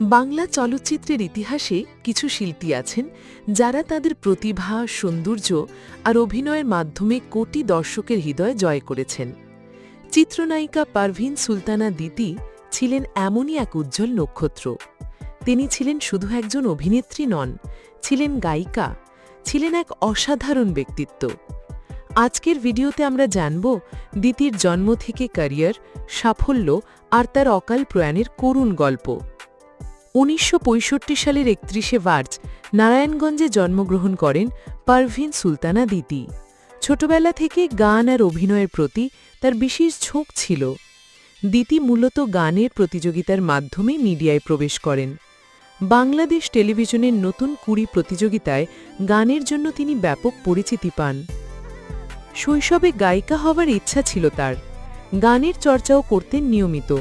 বাংলা চলচ্চিত্রের ইতিহাসে কিছু শিল্পী আছেন যারা তাদের প্রতিভা, সৌন্দর্য আর অভিনয়ের মাধ্যমে কোটি দর্শকের হৃদয় জয় করেছেন। চিত্রনায়িকা পারভিন সুলতানা দিতি ছিলেন এমনই এক উজ্জ্বল নক্ষত্র। তিনি ছিলেন শুধু একজন অভিনেত্রী নন, ছিলেন গায়িকা, ছিলেন এক অসাধারণ ব্যক্তিত্ব। আজকের ভিডিওতে আমরা জানব দিতির জন্ম থেকে ক্যারিয়ার, সাফল্য আর তার অকাল প্রয়াণের করুণ গল্প। উনিশশো পঁয়ষট্টি সালের একত্রিশে মার্চ নারায়ণগঞ্জে জন্মগ্রহণ করেন পারভিন সুলতানা দিতি। ছোটবেলা থেকে গান আর অভিনয়ের প্রতি তার বিশেষ ঝোঁক ছিল। দিতি মূলত গানের প্রতিযোগিতার মাধ্যমে মিডিয়ায় প্রবেশ করেন। বাংলাদেশ টেলিভিশনের নতুন কুড়ি প্রতিযোগিতায় গানের জন্য তিনি ব্যাপক পরিচিতি পান। শৈশবে গায়িকা হওয়ার ইচ্ছা ছিল তার। গানের চর্চাও করতেন নিয়মিত।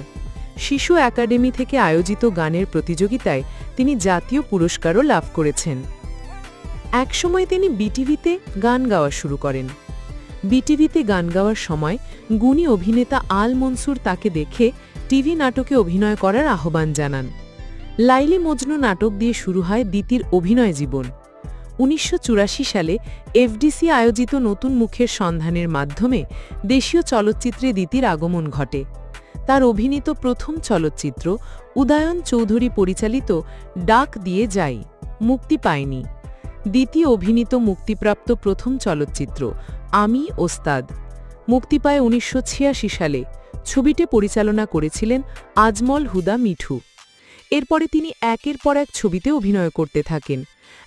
শিশু একাডেমি থেকে আয়োজিত গানের প্রতিযোগিতায় তিনি জাতীয় পুরস্কারও লাভ করেছেন। একসময় তিনি বিটিভিতে গান গাওয়া শুরু করেন। বিটিভিতে গান গাওয়ার সময় গুণী অভিনেতা আল মনসুর তাকে দেখে টিভি নাটকে অভিনয় করার আহ্বান জানান। লাইলি মজনু নাটক দিয়ে শুরু হয় দিতির অভিনয় জীবন। উনিশশো চুরাশি সালে এফডিসি আয়োজিত নতুন মুখের সন্ধানের মাধ্যমে দেশীয় চলচ্চিত্রে দিতির আগমন ঘটে। তার অভিনীত প্রথম চলচ্চিত্র উদয়ন চৌধুরী পরিচালিত ডাক দিয়ে যাই, মুক্তি পায়নি। দ্বিতীয় অভিনীত মুক্তিপ্রাপ্ত প্রথম চলচ্চিত্র আমি ওস্তাদ। মুক্তি পায় উনিশশো ছিয়াশি সালে। ছবিটি পরিচালনা করেছিলেন আজমল হুদা মিঠু। এরপরে তিনি একের পর এক ছবিতে অভিনয় করতে থাকেন।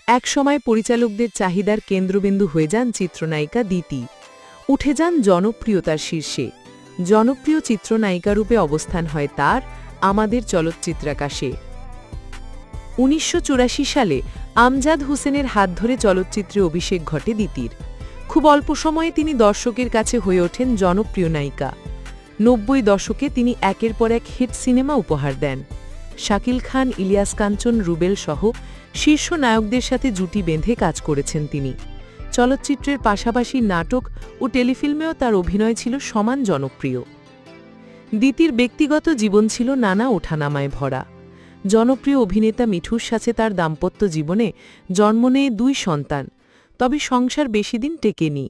একসময় পরিচালকদের চাহিদার কেন্দ্রবিন্দু হয়ে যান চিত্রনায়িকা দিতি উঠে যান জনপ্রিয়তার শীর্ষে। জনপ্রিয় চিত্রনায়িকা রূপে অবস্থান হয় তার আমাদের চলচ্চিত্রাকাশে। উনিশশো চুরাশি সালে আমজাদ হোসেনের হাত ধরে চলচ্চিত্রে অভিষেক ঘটে দিতির। খুব অল্প সময়ে তিনি দর্শকের কাছে হয়ে ওঠেন জনপ্রিয় নায়িকা। নব্বই দশকে তিনি একের পর এক হিট সিনেমা উপহার দেন। শাকিল খান, ইলিয়াস কাঞ্চন, রুবেল সহ শীর্ষ নায়কদের সাথে জুটি বেঁধে কাজ করেছেন তিনি। চলচ্চিত্রের পাশাপাশি নাটক ও টেলিফিল্মেও তার অভিনয় ছিল সমান জনপ্রিয়। দিতির ব্যক্তিগত জীবন ছিল নানা ওঠানামায় ভরা। জনপ্রিয় অভিনেতা মিঠুর সাথে তার দাম্পত্য জীবনে জন্ম নেয় দুই সন্তান, তবে সংসার বেশি দিন টেকেনি।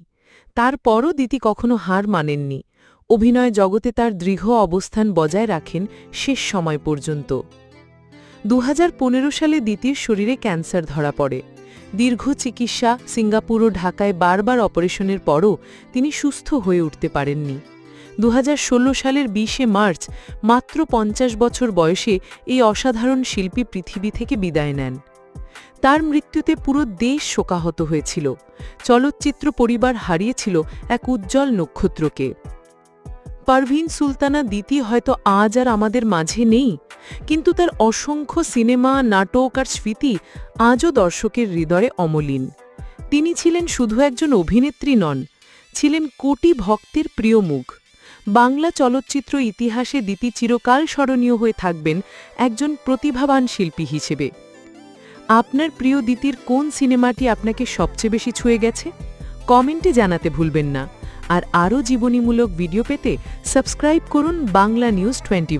তারপরও দিতি কখনো হার মানেননি। অভিনয় জগতে তার দৃঢ় অবস্থান বজায় রাখেন শেষ সময় পর্যন্ত। দু হাজার পনেরো সালে দিতির শরীরে ক্যান্সার ধরা পড়ে। দীর্ঘ চিকিৎসা সিঙ্গাপুর ও ঢাকায় বারবার অপারেশনের পরও তিনি সুস্থ হয়ে উঠতে পারেননি। দু হাজার ষোলো সালের বিশে মার্চ মাত্র পঞ্চাশ বছর বয়সে এই অসাধারণ শিল্পী পৃথিবী থেকে বিদায় নেন। তার মৃত্যুতে পুরো দেশ শোকাহত হয়েছিল। চলচ্চিত্র পরিবার হারিয়েছিল এক উজ্জ্বল নক্ষত্রকে। পারভিন সুলতানা দিতি হয়তো আজ আর আমাদের মাঝে নেই, কিন্তু তার অসংখ্য সিনেমা, নাটক আর স্মৃতি আজও দর্শকের হৃদয়ে অমলিন। তিনি ছিলেন শুধু একজন অভিনেত্রী নন, ছিলেন কোটি ভক্তের প্রিয় মুখ। বাংলা চলচ্চিত্র ইতিহাসে দিতি চিরকাল স্মরণীয় হয়ে থাকবেন একজন প্রতিভাবান শিল্পী হিসেবে। আপনার প্রিয় দিতির কোন সিনেমাটি আপনাকে সবচেয়ে বেশি ছুঁয়ে গেছে? কমেন্টে জানাতে ভুলবেন না। আর আরও জীবনীমূলক ভিডিও পেতে সাবস্ক্রাইব করুন বাংলা নিউজ টোয়েন্টি